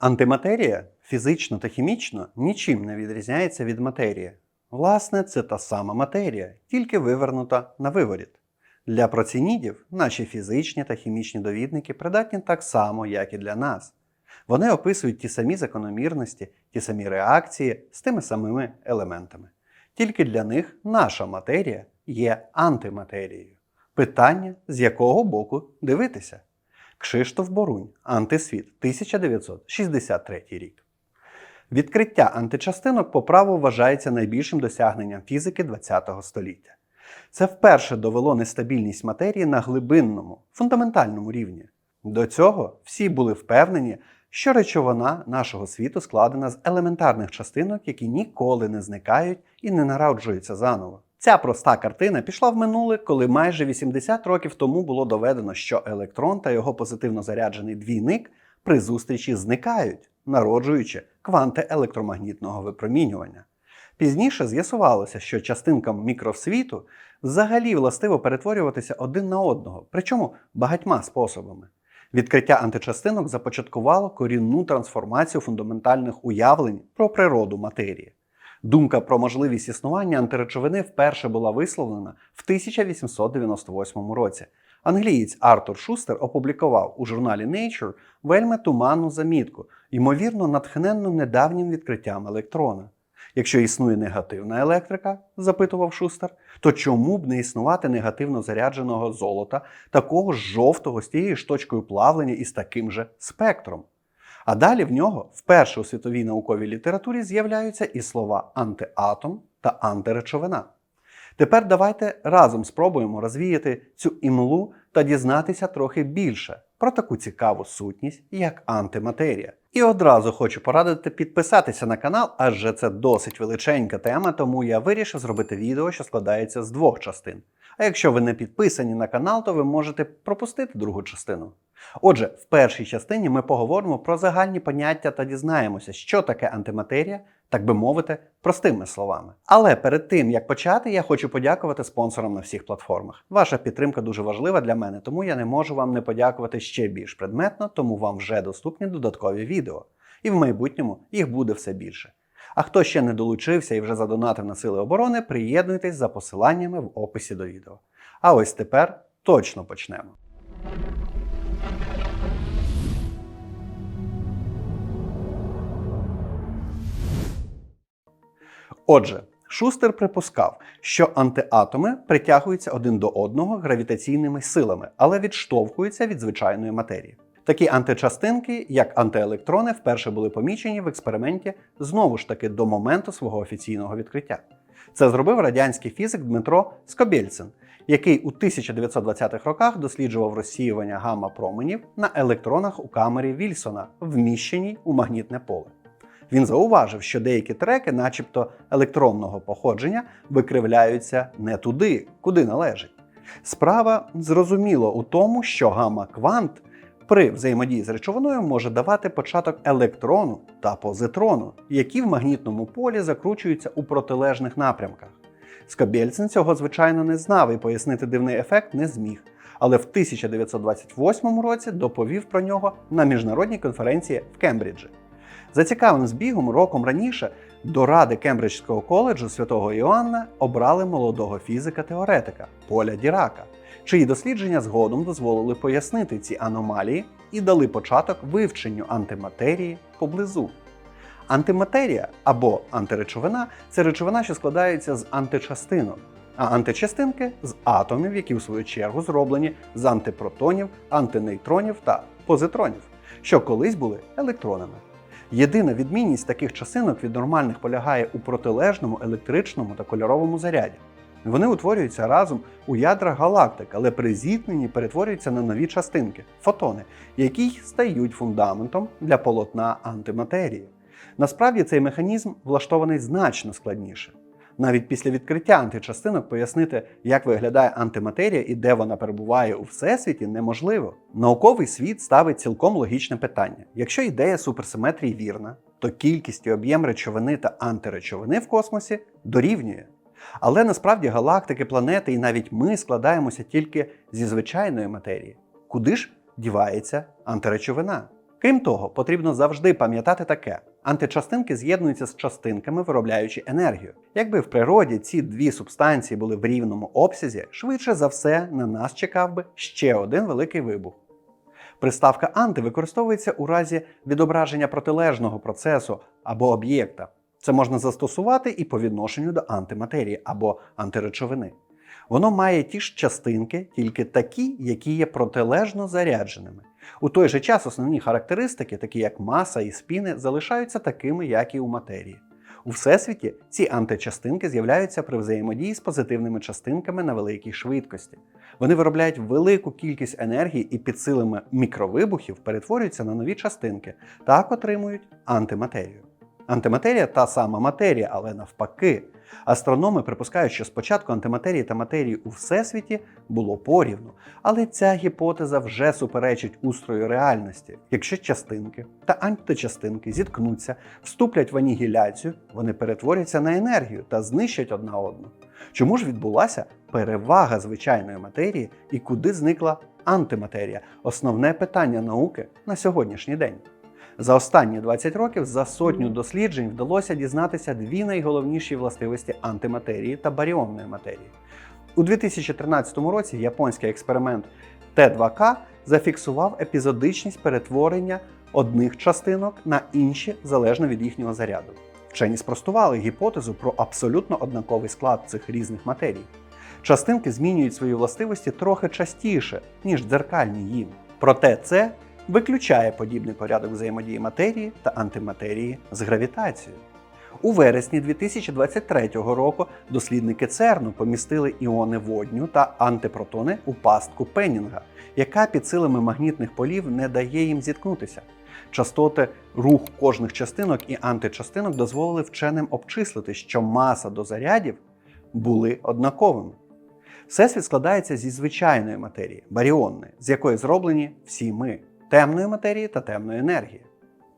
Антиматерія фізично та хімічно нічим не відрізняється від матерії. Власне, це та сама матерія, тільки вивернута на виворіт. Для процінідів наші фізичні та хімічні довідники придатні так само, як і для нас. Вони описують ті самі закономірності, ті самі реакції з тими самими елементами. Тільки для них наша матерія є антиматерією. Питання, з якого боку дивитися. Кшиштоф Борунь, Антисвіт, 1963 рік. Відкриття античастинок по праву вважається найбільшим досягненням фізики ХХ століття. Це вперше довело нестабільність матерії на глибинному, фундаментальному рівні. До цього всі були впевнені, що речовина нашого світу складена з елементарних частинок, які ніколи не зникають і не народжуються заново. Ця проста картина пішла в минуле, коли майже 80 років тому було доведено, що електрон та його позитивно заряджений двійник при зустрічі зникають, народжуючи кванти електромагнітного випромінювання. Пізніше з'ясувалося, що частинкам мікросвіту взагалі властиво перетворюватися один на одного, причому багатьма способами. Відкриття античастинок започаткувало корінну трансформацію фундаментальних уявлень про природу матерії. Думка про можливість існування антиречовини вперше була висловлена в 1898 році. Англієць Артур Шустер опублікував у журналі Nature вельми туманну замітку, ймовірно, натхненну недавнім відкриттям електрона. Якщо існує негативна електрика, запитував Шустер, то чому б не існувати негативно зарядженого золота, такого ж жовтого з тією ж точкою плавлення і з таким же спектром? А далі в нього вперше у світовій науковій літературі з'являються і слова антиатом та антиречовина. Тепер давайте разом спробуємо розвіяти цю імлу та дізнатися трохи більше про таку цікаву сутність, як антиматерія. І одразу хочу порадити підписатися на канал, адже це досить величенька тема, тому я вирішив зробити відео, що складається з двох частин. А якщо ви не підписані на канал, то ви можете пропустити другу частину. Отже, в першій частині ми поговоримо про загальні поняття та дізнаємося, що таке антиматерія, так би мовити, простими словами. Але перед тим як почати, я хочу подякувати спонсорам на всіх платформах. Ваша підтримка дуже важлива для мене, тому я не можу вам не подякувати ще більш предметно, тому вам вже доступні додаткові відео. І в майбутньому їх буде все більше. А хто ще не долучився і вже задонатив на сили оборони, приєднуйтесь за посиланнями в описі до відео. А ось тепер точно почнемо. Отже, Шустер припускав, що антиатоми притягуються один до одного гравітаційними силами, але відштовхуються від звичайної матерії. Такі античастинки, як антиелектрони, вперше були помічені в експерименті знову ж таки до моменту свого офіційного відкриття. Це зробив радянський фізик Дмитро Скобєльцин, який у 1920-х роках досліджував розсіювання гамма-променів на електронах у камері Вільсона, вміщеній у магнітне поле. Він зауважив, що деякі треки, начебто електронного походження, викривляються не туди, куди належить. Справа зрозуміло у тому, що гамма-квант при взаємодії з речовиною може давати початок електрону та позитрону, які в магнітному полі закручуються у протилежних напрямках. Скобєльцин цього, звичайно, не знав і пояснити дивний ефект не зміг, але в 1928 році доповів про нього на міжнародній конференції в Кембриджі. За цікавим збігом, роком раніше до ради Кембриджського коледжу святого Іоанна обрали молодого фізика-теоретика Поля Дірака, чиї дослідження згодом дозволили пояснити ці аномалії і дали початок вивченню антиматерії поблизу. Антиматерія або антиречовина це речовина, що складається з античастинок, а античастинки з атомів, які в свою чергу зроблені з антипротонів, антинейтронів та позитронів, що колись були електронами. Єдина відмінність таких частинок від нормальних полягає у протилежному електричному та кольоровому заряді. Вони утворюються разом у ядрах галактик, але при зіткненні перетворюються на нові частинки фотони, які стають фундаментом для полотна антиматерії. Насправді цей механізм влаштований значно складніше. Навіть після відкриття античастинок пояснити, як виглядає антиматерія і де вона перебуває у всесвіті, неможливо. Науковий світ ставить цілком логічне питання: якщо ідея суперсиметрії вірна, то кількість і об'єм речовини та антиречовини в космосі дорівнює. Але насправді галактики, планети і навіть ми складаємося тільки зі звичайної матерії. Куди ж дівається антиречовина? Крім того, потрібно завжди пам'ятати таке: античастинки з'єднуються з частинками, виробляючи енергію. Якби в природі ці дві субстанції були в рівному обсязі, швидше за все на нас чекав би ще один великий вибух. Приставка анти використовується у разі відображення протилежного процесу або об'єкта. Це можна застосувати і по відношенню до антиматерії або антиречовини. Воно має ті ж частинки, тільки такі, які є протилежно зарядженими. У той же час основні характеристики, такі як маса і спіни, залишаються такими, як і у матерії. У всесвіті ці античастинки з'являються при взаємодії з позитивними частинками на великій швидкості. Вони виробляють велику кількість енергії і під силами мікровибухів перетворюються на нові частинки, так отримують антиматерію. Антиматерія та сама матерія, але навпаки. Астрономи припускають, що спочатку антиматерії та матерії у всесвіті було порівну, але ця гіпотеза вже суперечить устрою реальності. Якщо частинки та античастинки зіткнуться, вступлять в анігіляцію, вони перетворяться на енергію та знищать одна одну. Чому ж відбулася перевага звичайної матерії і куди зникла антиматерія? Основне питання науки на сьогоднішній день. За останні 20 років за сотню досліджень вдалося дізнатися дві найголовніші властивості антиматерії та баріонної матерії. У 2013 році японський експеримент Т2К зафіксував епізодичність перетворення одних частинок на інші залежно від їхнього заряду. Вчені спростували гіпотезу про абсолютно однаковий склад цих різних матерій. Частинки змінюють свої властивості трохи частіше, ніж дзеркальні їм. Проте це виключає подібний порядок взаємодії матерії та антиматерії з гравітацією. У вересні 2023 року дослідники ЦЕРНу помістили іони водню та антипротони у пастку Пеннінга, яка під силами магнітних полів не дає їм зіткнутися. Частоти руху кожних частинок і античастинок дозволили вченим обчислити, що маса до зарядів були однаковими. Всесвіт складається зі звичайної матерії, баріонної, з якої зроблені всі ми темної матерії та темної енергії.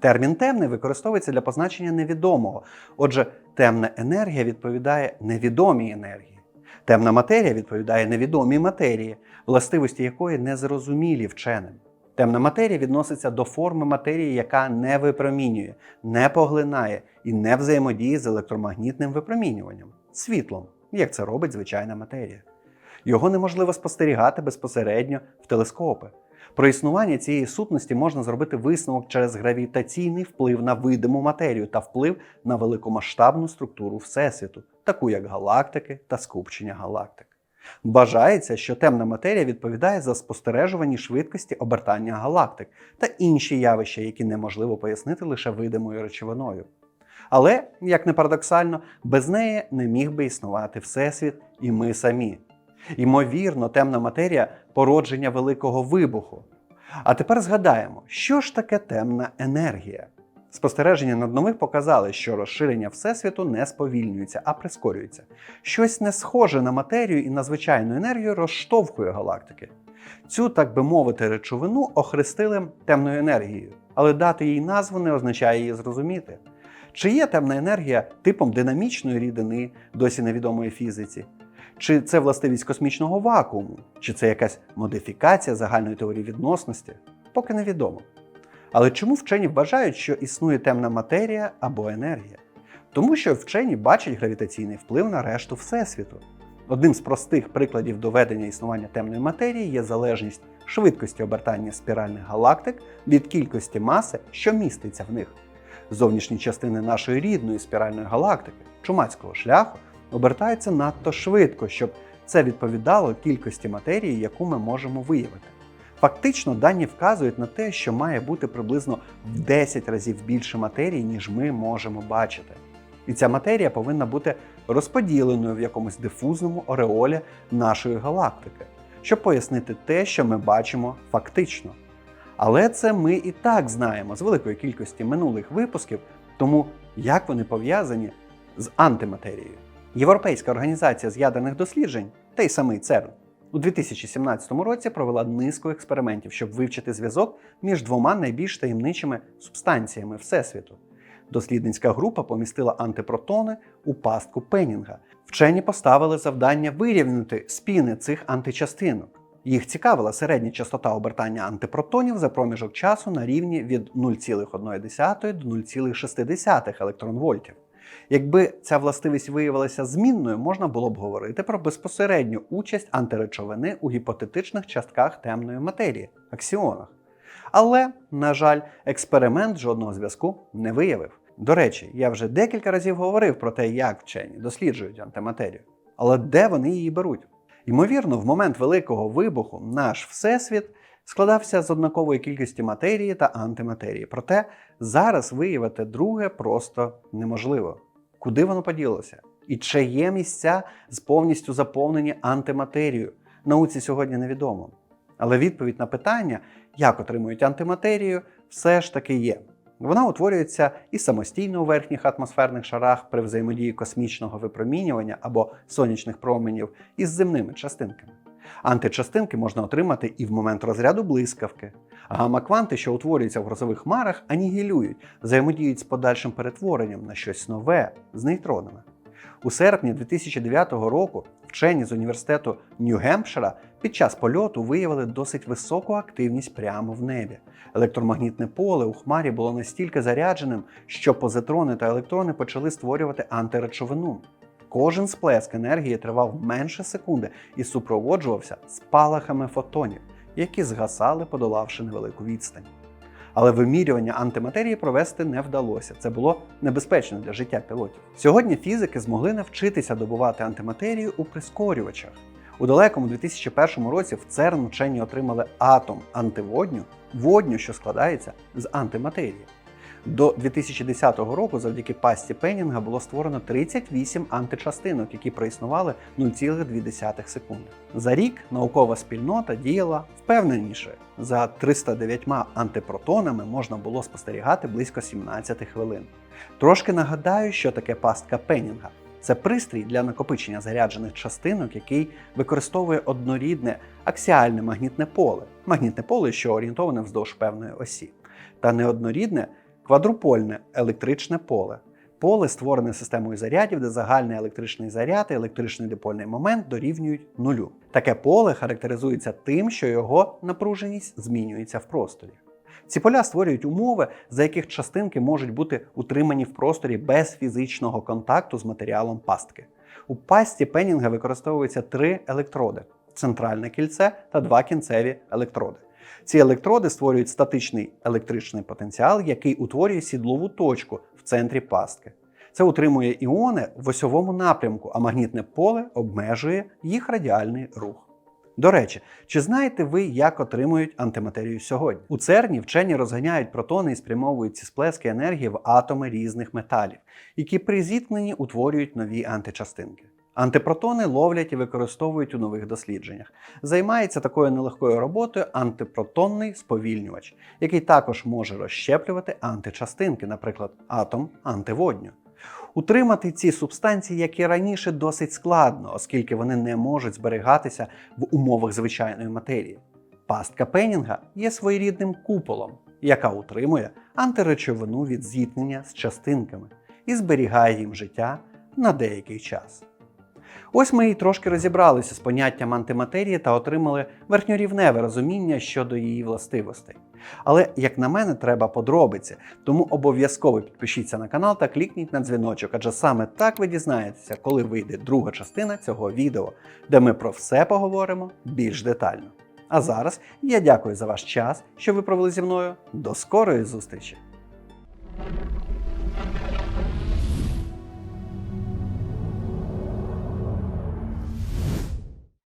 Термін темний використовується для позначення невідомого. Отже, темна енергія відповідає невідомій енергії. Темна матерія відповідає невідомій матерії, властивості якої незрозумілі вченим. Темна матерія відноситься до форми матерії, яка не випромінює, не поглинає і не взаємодіє з електромагнітним випромінюванням світлом, як це робить звичайна матерія. Його неможливо спостерігати безпосередньо в телескопи. Про існування цієї сутності можна зробити висновок через гравітаційний вплив на видиму матерію та вплив на великомасштабну структуру Всесвіту, таку як галактики та скупчення галактик. Вважається, що темна матерія відповідає за спостережувані швидкості обертання галактик та інші явища, які неможливо пояснити лише видимою речовиною. Але, як не парадоксально, без неї не міг би існувати Всесвіт і ми самі. Ймовірно, темна матерія породження великого вибуху. А тепер згадаємо, що ж таке темна енергія. Спостереження над нових показали, що розширення Всесвіту не сповільнюється, а прискорюється. Щось не схоже на матерію і на звичайну енергію розштовхує галактики. Цю, так би мовити, речовину охрестили темною енергією, але дати їй назву не означає її зрозуміти. Чи є темна енергія типом динамічної рідини, досі невідомої фізиці? Чи це властивість космічного вакууму, чи це якась модифікація загальної теорії відносності, поки невідомо. Але чому вчені вважають, що існує темна матерія або енергія? Тому що вчені бачать гравітаційний вплив на решту Всесвіту. Одним з простих прикладів доведення існування темної матерії є залежність швидкості обертання спіральних галактик від кількості маси, що міститься в них. Зовнішні частини нашої рідної спіральної галактики, чумацького шляху, обертаються надто швидко, щоб це відповідало кількості матерії, яку ми можемо виявити. Фактично, дані вказують на те, що має бути приблизно в 10 разів більше матерії, ніж ми можемо бачити. І ця матерія повинна бути розподіленою в якомусь дифузному ореолі нашої галактики, щоб пояснити те, що ми бачимо фактично. Але це ми і так знаємо з великої кількості минулих випусків, тому як вони пов'язані з антиматерією. Європейська організація з ядерних досліджень, та й самий ЦЕРН, у 2017 році провела низку експериментів, щоб вивчити зв'язок між двома найбільш таємничими субстанціями Всесвіту. Дослідницька група помістила антипротони у пастку Пеннінга. Вчені поставили завдання вирівняти спіни цих античастинок. Їх цікавила середня частота обертання антипротонів за проміжок часу на рівні від 0,1 до 0,6 електронвольтів. Якби ця властивість виявилася змінною, можна було б говорити про безпосередню участь антиречовини у гіпотетичних частках темної матерії аксіонах. Але, на жаль, експеримент жодного зв'язку не виявив. До речі, я вже декілька разів говорив про те, як вчені досліджують антиматерію. Але де вони її беруть? Ймовірно, в момент великого вибуху наш всесвіт складався з однакової кількості матерії та антиматерії. Проте зараз виявити друге просто неможливо. Куди воно поділося? І чи є місця з повністю заповнені антиматерією? Науці сьогодні невідомо. Але відповідь на питання, як отримують антиматерію, все ж таки є. Вона утворюється і самостійно у верхніх атмосферних шарах при взаємодії космічного випромінювання або сонячних променів із земними частинками. Античастинки можна отримати і в момент розряду блискавки. Гамма-кванти, що утворюються в грозових хмарах, анігілюють, взаємодіють з подальшим перетворенням на щось нове з нейтронами. У серпні 2009 року вчені з університету Нью-Гемпшира під час польоту виявили досить високу активність прямо в небі. Електромагнітне поле у хмарі було настільки зарядженим, що позитрони та електрони почали створювати антиречовину. Кожен сплеск енергії тривав менше секунди і супроводжувався спалахами фотонів, які згасали, подолавши невелику відстань. Але вимірювання антиматерії провести не вдалося. Це було небезпечно для життя пілотів. Сьогодні фізики змогли навчитися добувати антиматерію у прискорювачах. У далекому 2001 році в ЦЕРН вчені отримали атом антиводню, водню, що складається з антиматерії. До 2010 року завдяки пасті Пеннінга було створено 38 античастинок, які проіснували 0,2 секунди. За рік наукова спільнота діяла впевненіше. За 309 антипротонами можна було спостерігати близько 17 хвилин. Трошки нагадаю, що таке пастка Пеннінга. Це пристрій для накопичення заряджених частинок, який використовує однорідне аксіальне магнітне поле, магнітне поле, що орієнтоване вздовж певної осі, та неоднорідне квадрупольне електричне поле. Поле створене системою зарядів, де загальний електричний заряд і електричний дипольний момент дорівнюють нулю. Таке поле характеризується тим, що його напруженість змінюється в просторі. Ці поля створюють умови, за яких частинки можуть бути утримані в просторі без фізичного контакту з матеріалом пастки. У пасті Пеннінга використовуються три електроди: центральне кільце та два кінцеві електроди. Ці електроди створюють статичний електричний потенціал, який утворює сідлову точку в центрі пастки. Це утримує іони в осьовому напрямку, а магнітне поле обмежує їх радіальний рух. До речі, чи знаєте ви, як отримують антиматерію сьогодні? У ЦЕРНі вчені розганяють протони і спрямовують ці сплески енергії в атоми різних металів, які при зіткненні утворюють нові античастинки. Антипротони ловлять і використовують у нових дослідженнях. Займається такою нелегкою роботою антипротонний сповільнювач, який також може розщеплювати античастинки, наприклад, атом антиводню. Утримати ці субстанції, як і раніше, досить складно, оскільки вони не можуть зберігатися в умовах звичайної матерії. Пастка Пеннінга є своєрідним куполом, яка утримує антиречовину від зіткнення з частинками і зберігає їм життя на деякий час. Ось ми і трошки розібралися з поняттям антиматерії та отримали верхньорівневе розуміння щодо її властивостей. Але, як на мене, треба подробиці, тому обов'язково підпишіться на канал та клікніть на дзвіночок, адже саме так ви дізнаєтеся, коли вийде друга частина цього відео, де ми про все поговоримо більш детально. А зараз я дякую за ваш час, що ви провели зі мною. До скорої зустрічі!